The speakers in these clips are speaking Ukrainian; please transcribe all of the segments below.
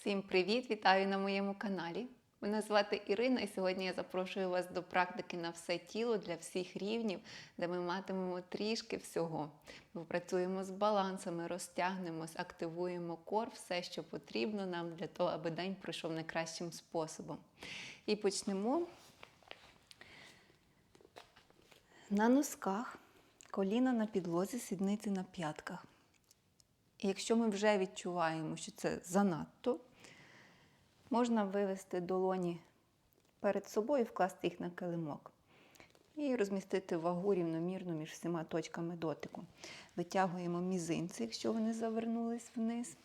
Всім привіт! Вітаю на моєму каналі. Мене звати Ірина, і сьогодні я запрошую вас до практики на все тіло для всіх рівнів, де ми матимемо трішки всього. Ми працюємо з балансами, розтягнемось, активуємо кор, все, що потрібно нам для того, аби день пройшов найкращим способом. І почнемо на носках, коліна на підлозі, сідниці на п'ятках. І якщо ми вже відчуваємо, що це занадто, можна вивести долоні перед собою, вкласти їх на килимок. І розмістити вагу рівномірно між всіма точками дотику. Витягуємо мізинці, якщо вони завернулись вниз.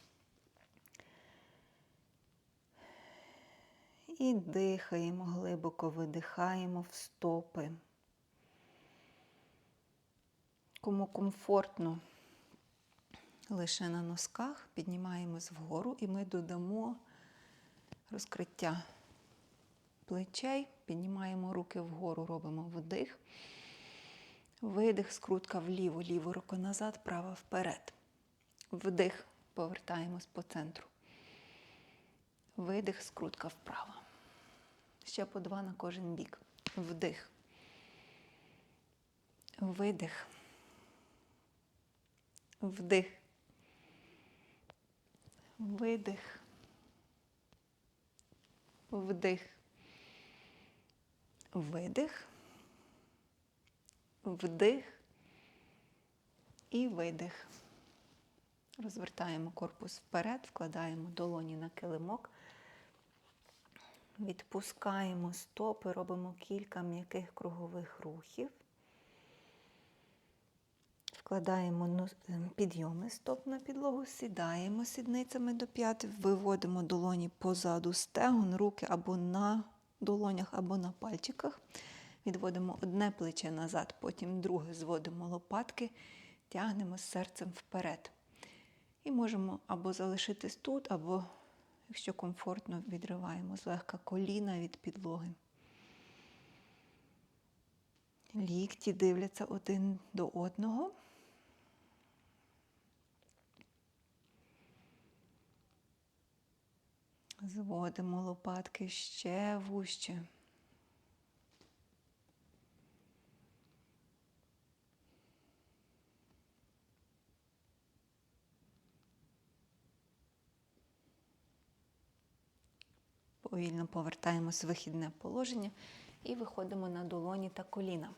І дихаємо, глибоко видихаємо в стопи. Кому комфортно лише на носках, піднімаємось вгору і ми додамо розкриття плечей, піднімаємо руки вгору, робимо вдих, видих, скрутка вліво, ліву руку назад, права вперед. Вдих, повертаємось по центру. Видих, скрутка вправо. Ще по два на кожен бік. Вдих. Видих. Вдих. Видих. Вдих. Видих. Вдих. І видих. Розвертаємо корпус вперед, вкладаємо долоні на килимок. Відпускаємо стопи, робимо кілька м'яких кругових рухів. Вкладаємо ем, підйоми стоп на підлогу, сідаємо сідницями до п'ят, виводимо долоні позаду стегон, руки або на долонях, або на пальчиках. Відводимо одне плече назад, потім друге зводимо лопатки, тягнемо серцем вперед. І можемо або залишитись тут, або, якщо комфортно, відриваємо злегка коліна від підлоги. Лікті дивляться один до одного. Зводимо лопатки ще вужче. Повільно повертаємось в вихідне положення і виходимо на долоні та коліна.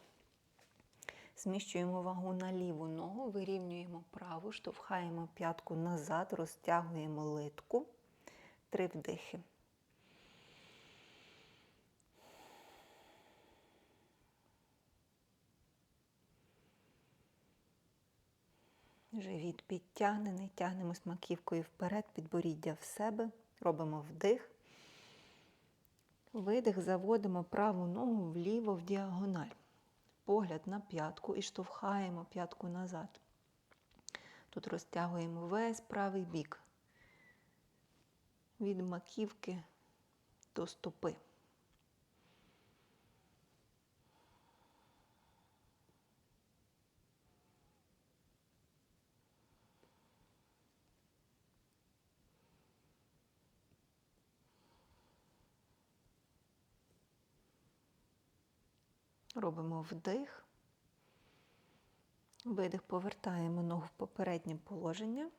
Зміщуємо вагу на ліву ногу, вирівнюємо праву, штовхаємо п'ятку назад, розтягуємо литку. Три вдихи. Живіт підтягнений, тягнемось маківкою вперед, підборіддя в себе. Робимо вдих. Видих, заводимо праву ногу вліво в діагональ. Погляд на п'ятку і штовхаємо п'ятку назад. Тут розтягуємо весь правий бік від маківки до стопи. Робимо вдих. Видих, повертаємо ногу в попереднє положення.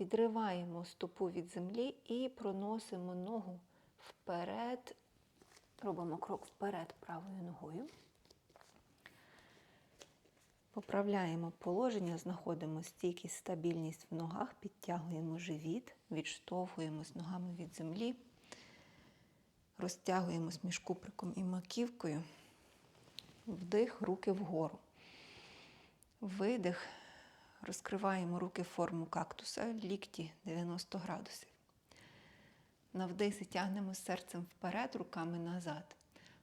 Відриваємо стопу від землі і проносимо ногу вперед. Робимо крок вперед правою ногою. Поправляємо положення, знаходимо стійкість, стабільність в ногах, підтягуємо живіт, відштовхуємось ногами від землі, розтягуємось між куприком і маківкою. Вдих, руки вгору. Видих. Розкриваємо руки в форму кактуса, лікті 90 градусів. На вдисі тягнемо серцем вперед, руками назад.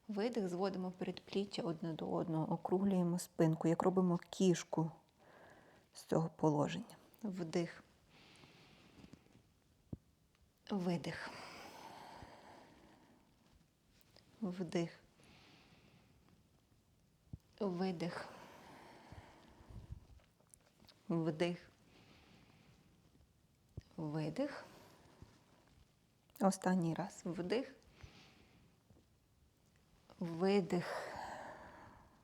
Видих, зводимо передпліччя одне до одного, округлюємо спинку, як робимо кішку з цього положення. Вдих. Видих. Вдих. Видих. Вдих. Видих. Останній раз вдих. Видих.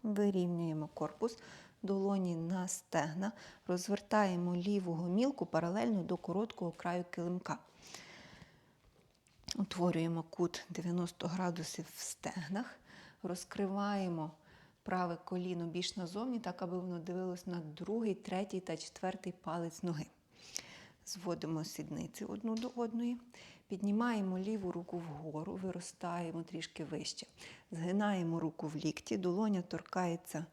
Вирівнюємо корпус, долоні на стегна, розвертаємо ліву гомілку паралельно до короткого краю килимка. Утворюємо кут 90 градусів в стегнах, розкриваємо праве коліно більш назовні, так аби воно дивилось на другий, третій та четвертий палець ноги. Зводимо сідниці одну до одної, піднімаємо ліву руку вгору, виростаємо трішки вище. Згинаємо руку в лікті, долоня торкається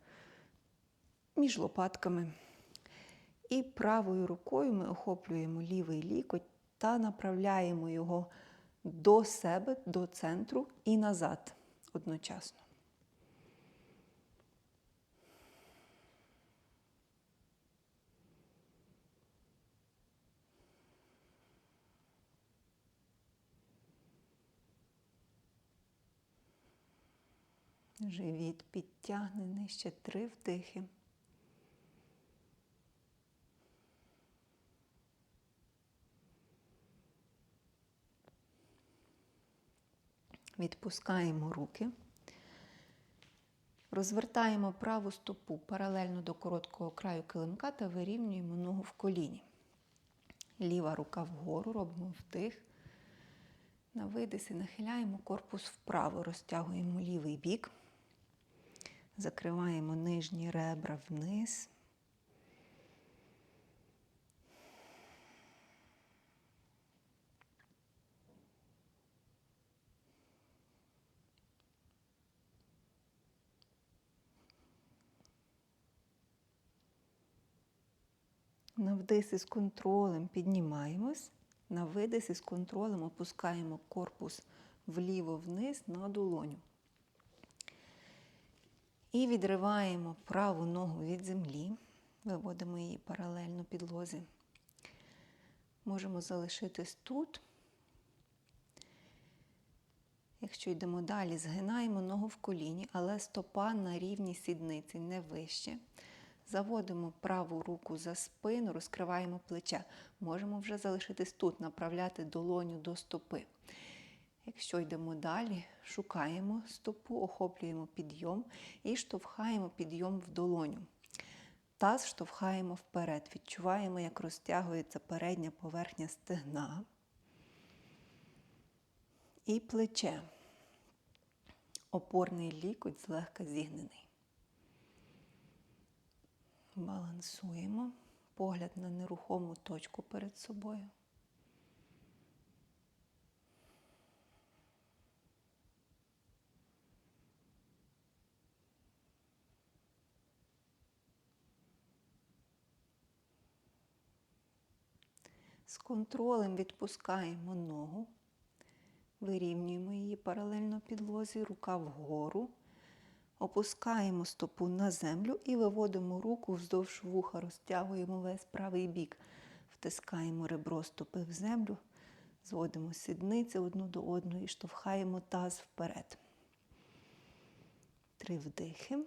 між лопатками. І правою рукою ми охоплюємо лівий лікоть та направляємо його до себе, до центру і назад одночасно. Живіт підтягнений ще три вдихи. Відпускаємо руки. Розвертаємо праву стопу паралельно до короткого краю килимка та вирівнюємо ногу в коліні. Ліва рука вгору, робимо вдих. На видисі нахиляємо корпус вправо, розтягуємо лівий бік. Закриваємо нижні ребра вниз. На вдисі з контролем піднімаємось, на видисі з контролем опускаємо корпус вліво-вниз на долоню. І відриваємо праву ногу від землі, виводимо її паралельно підлозі. Можемо залишитись тут. Якщо йдемо далі, згинаємо ногу в коліні, але стопа на рівні сідниці, не вище. Заводимо праву руку за спину, розкриваємо плече. Можемо вже залишитись тут, направляти долоню до стопи. Якщо йдемо далі, шукаємо стопу, охоплюємо підйом і штовхаємо підйом в долоню. Таз штовхаємо вперед. Відчуваємо, як розтягується передня поверхня стегна і плече. Опорний лікоть злегка зігнений. Балансуємо погляд на нерухому точку перед собою. З контролем відпускаємо ногу, вирівнюємо її паралельно підлозі, рука вгору. Опускаємо стопу на землю і виводимо руку вздовж вуха, розтягуємо весь правий бік, втискаємо ребро стопи в землю, зводимо сідниці одну до одної, штовхаємо таз вперед. Три вдихи.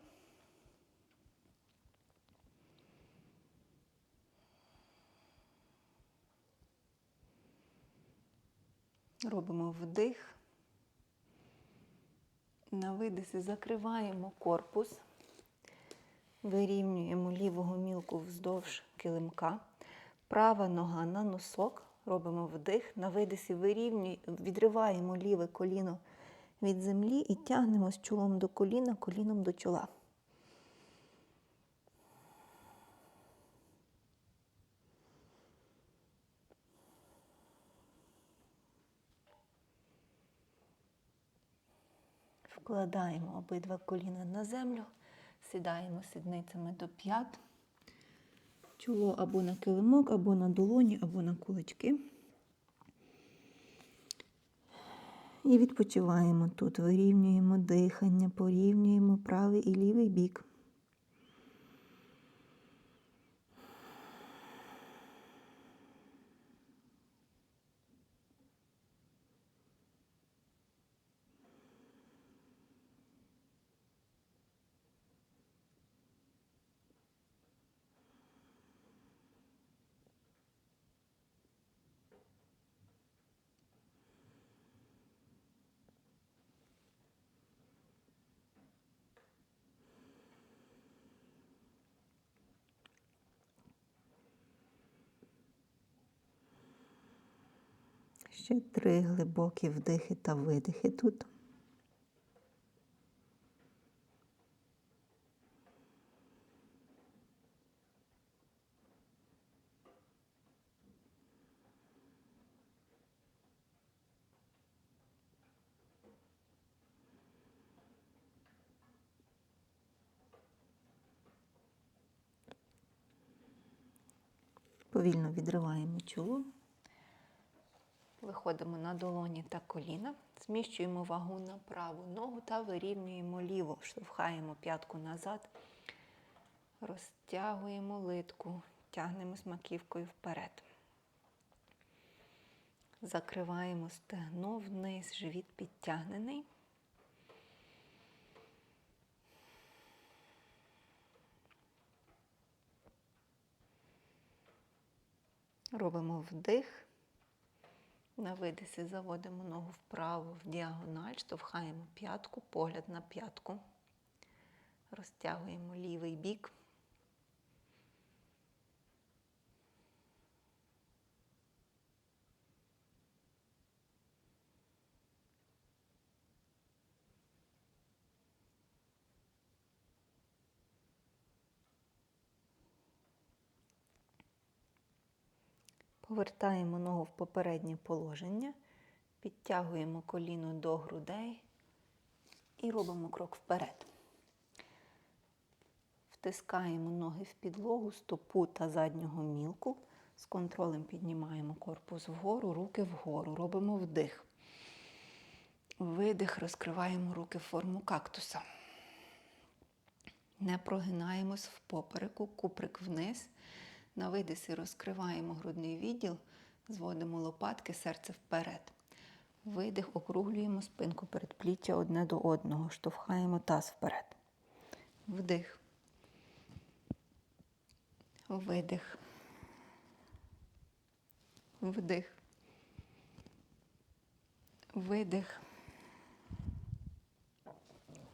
Робимо вдих. На видисі закриваємо корпус, вирівнюємо ліву гомілку вздовж килимка, права нога на носок, робимо вдих, на видисі вирівнюємо, відриваємо ліве коліно від землі і тягнемо з чолом до коліна, коліном до чола. Вкладаємо обидва коліна на землю, сідаємо сідницями до п'ят, чоло або на килимок, або на долоні, або на кулачки. І відпочиваємо тут, вирівнюємо дихання, порівнюємо правий і лівий бік. Ще три глибокі вдихи та видихи тут. Повільно відриваємо чоло. Виходимо на долоні та коліна, зміщуємо вагу на праву ногу та вирівнюємо ліву, штовхаємо п'ятку назад, розтягуємо литку, тягнемо маківкою вперед. Закриваємо стегно вниз, живіт підтягнений. Робимо вдих. На видисі заводимо ногу вправо в діагональ, штовхаємо п'ятку, погляд на п'ятку. Розтягуємо лівий бік. Повертаємо ногу в попереднє положення, підтягуємо коліно до грудей і робимо крок вперед. Втискаємо ноги в підлогу, стопу та заднього мілку. З контролем піднімаємо корпус вгору, руки вгору. Робимо вдих. Видих, розкриваємо руки в форму кактуса. Не прогинаємось в попереку, куприк вниз. На видисі розкриваємо грудний відділ, зводимо лопатки, серце вперед. Видих, округлюємо спинку передпліччя одне до одного, штовхаємо таз вперед. Вдих. Видих. Вдих. Видих.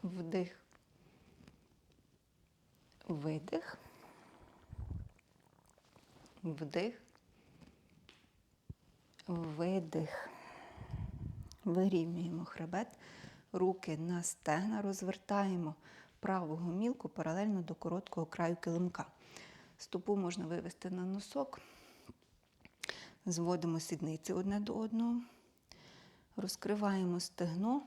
Вдих. Видих. Вдих. Видих. Вирівнюємо хребет. Руки на стегна розвертаємо праву гомілку паралельно до короткого краю килимка. Стопу можна вивести на носок. Зводимо сідниці одне до одного. Розкриваємо стегно.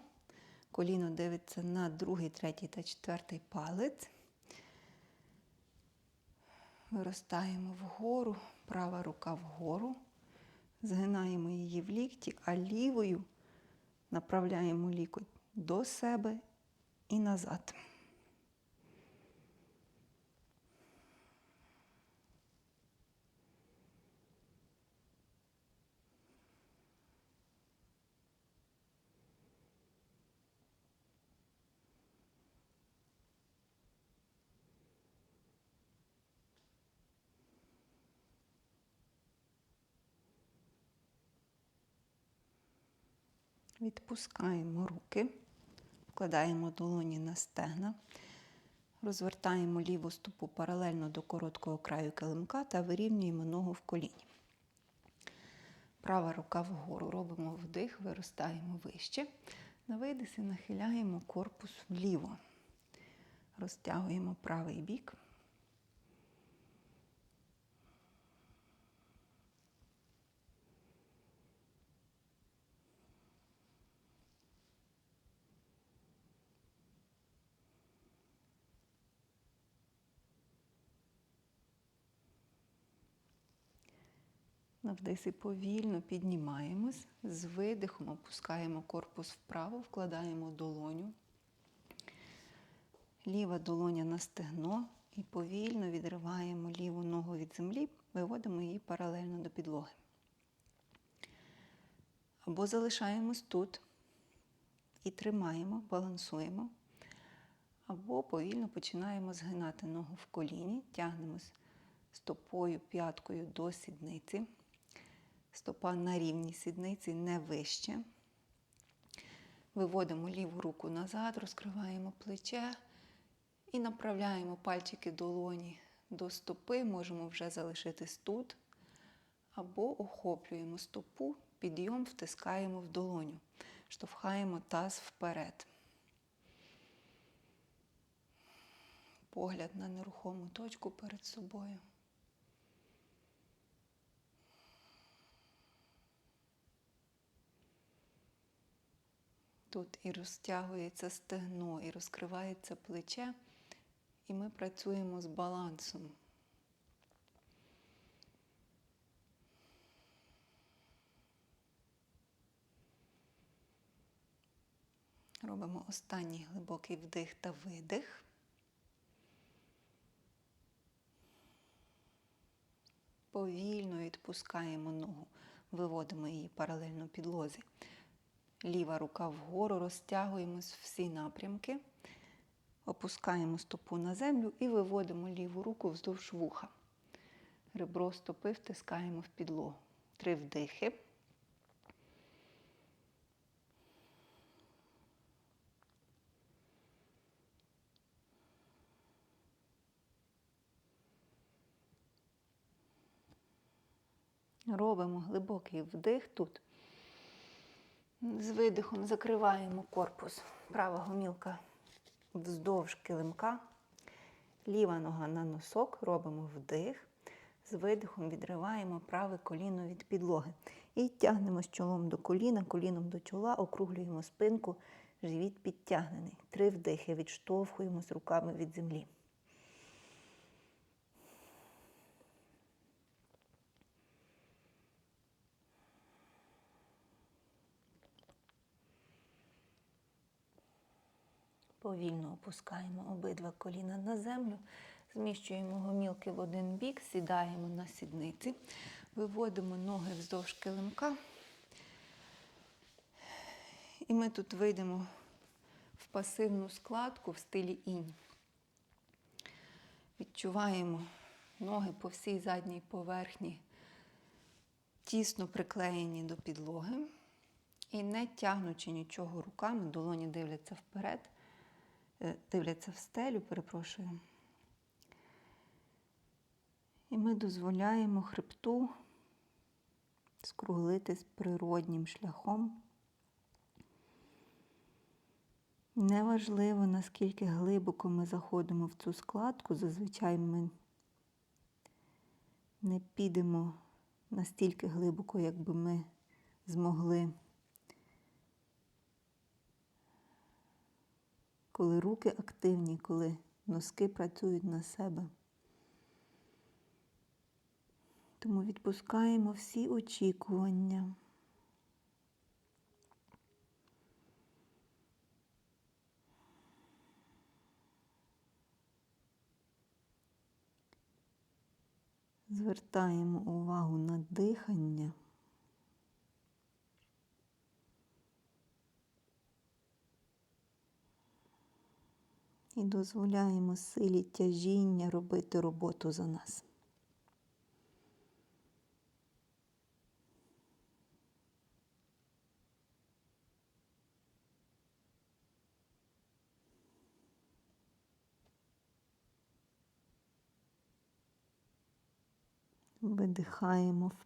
Коліно дивиться на другий, третій та четвертий палець. Виростаємо вгору, права рука вгору, згинаємо її в лікті, а лівою направляємо лікоть до себе і назад. Відпускаємо руки, вкладаємо долоні на стегна, розвертаємо ліву стопу паралельно до короткого краю килимка та вирівнюємо ногу в коліні. Права рука вгору. Робимо вдих, виростаємо вище. На видисі нахиляємо корпус вліво. Розтягуємо правий бік. На вдисі повільно піднімаємось, з видихом опускаємо корпус вправо, вкладаємо долоню. Ліва долоня на стегно і повільно відриваємо ліву ногу від землі, виводимо її паралельно до підлоги. Або залишаємось тут і тримаємо, балансуємо. Або повільно починаємо згинати ногу в коліні, тягнемось стопою, п'яткою до сідниці. Стопа на рівні сідниці, не вище. Виводимо ліву руку назад, розкриваємо плече і направляємо пальчики долоні до стопи. Можемо вже залишитись тут. Або охоплюємо стопу підйом втискаємо в долоню, штовхаємо таз вперед. Погляд на нерухому точку перед собою. Тут і розтягується стегно, і розкривається плече, і ми працюємо з балансом. Робимо останній глибокий вдих та видих. Повільно відпускаємо ногу, виводимо її паралельно підлозі. Ліва рука вгору, розтягуємось всі напрямки, опускаємо стопу на землю і виводимо ліву руку вздовж вуха. Ребро стопи втискаємо в підлогу. Три вдихи. Робимо глибокий вдих тут. З видихом закриваємо корпус. Права гомілка вздовж килимка. Ліва нога на носок. Робимо вдих. З видихом відриваємо праве коліно від підлоги. І тягнемо з чолом до коліна, коліном до чола, округлюємо спинку, живіт підтягнений. Три вдихи. Відштовхуємось руками від землі. Повільно опускаємо обидва коліна на землю, зміщуємо гомілки в один бік, сідаємо на сідниці, виводимо ноги вздовж килимка. І ми тут вийдемо в пасивну складку в стилі інь. Відчуваємо ноги по всій задній поверхні, тісно приклеєні до підлоги. І не тягнучи нічого руками, долоні дивляться вперед. Е, дивляться в стелю, перепрошую. І ми дозволяємо хребту скруглитись природнім шляхом. Неважливо, наскільки глибоко ми заходимо в цю складку, зазвичай ми не підемо настільки глибоко, як би ми змогли. Коли руки активні, коли носки працюють на себе. Тому відпускаємо всі очікування. Звертаємо увагу на дихання. І дозволяємо силі тяжіння робити роботу за нас. Видихаємо в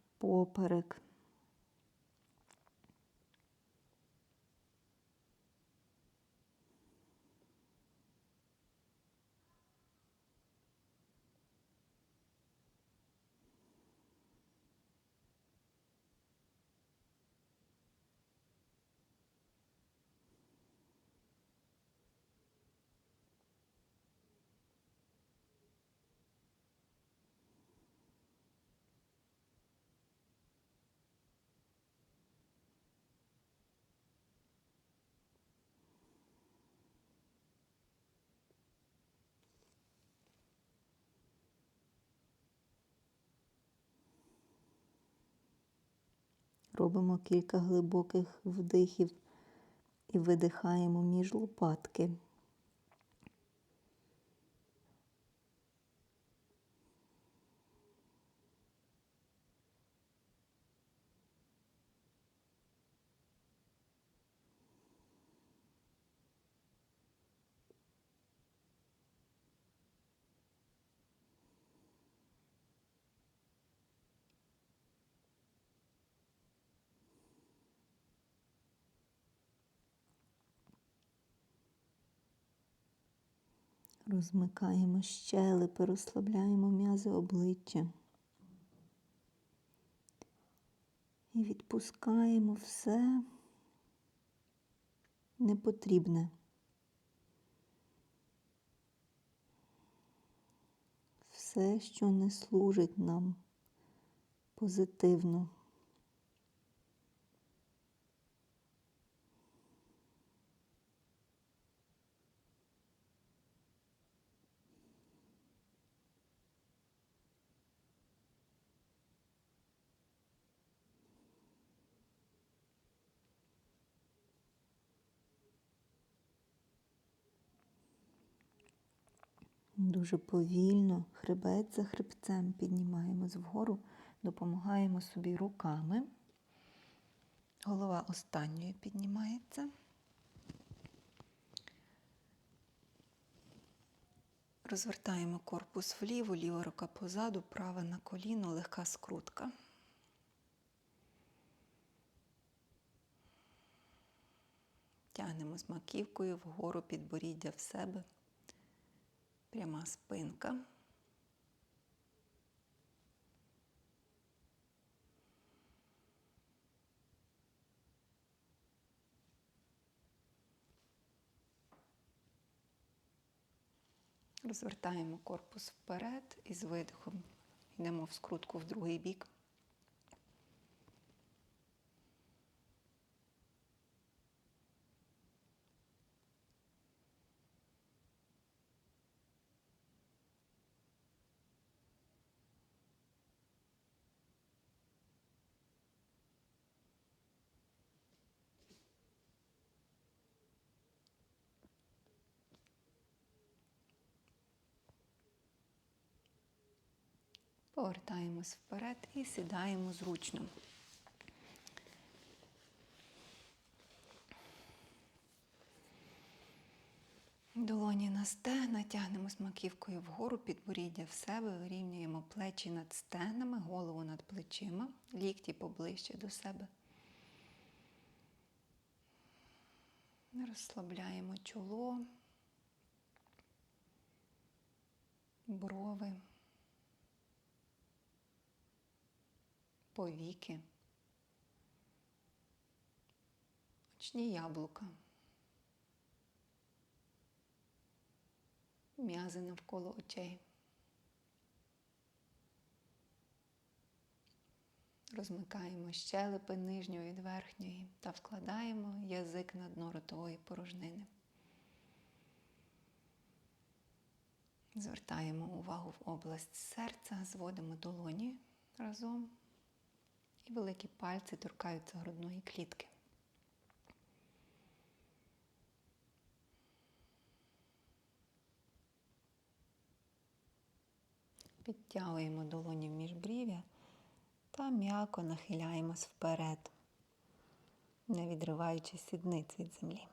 Робимо кілька глибоких вдихів і видихаємо між лопатки. Розмикаємо щелепи, розслабляємо м'язи обличчя. І відпускаємо все непотрібне. Все, що не служить нам позитивно. Дуже повільно, хребет за хребцем піднімаємось вгору, допомагаємо собі руками. Голова останньою піднімається. Розвертаємо корпус вліво, ліва рука позаду, права на коліно, легка скрутка. Тягнемо з маківкою вгору підборіддя в себе. Пряма спинка. Розвертаємо корпус вперед і з видихом йдемо в скрутку в другий бік. Повертаємось вперед і сідаємо зручно. Долоні на стегна, тягнемось маківкою вгору, підборіддя в себе, вирівнюємо плечі над стегнами, голову над плечима, лікті поближче до себе. Розслабляємо чоло, брови. Повіки, очні яблука, м'язи навколо очей. Розмикаємо щелепи нижньої від верхньої та вкладаємо язик на дно ротової порожнини. Звертаємо увагу в область серця, зводимо долоні разом і великі пальці торкаються грудної клітки. Підтягуємо долоні в міжбрів'я та м'яко нахиляємось вперед, не відриваючи сідниць від землі.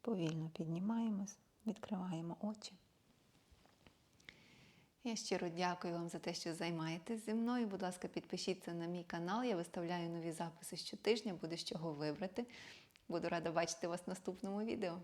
Повільно піднімаємось, відкриваємо очі. Я щиро дякую вам за те, що займаєтесь зі мною. Будь ласка, підпишіться на мій канал. Я виставляю нові записи щотижня, буде з чого вибрати. Буду рада бачити вас в наступному відео.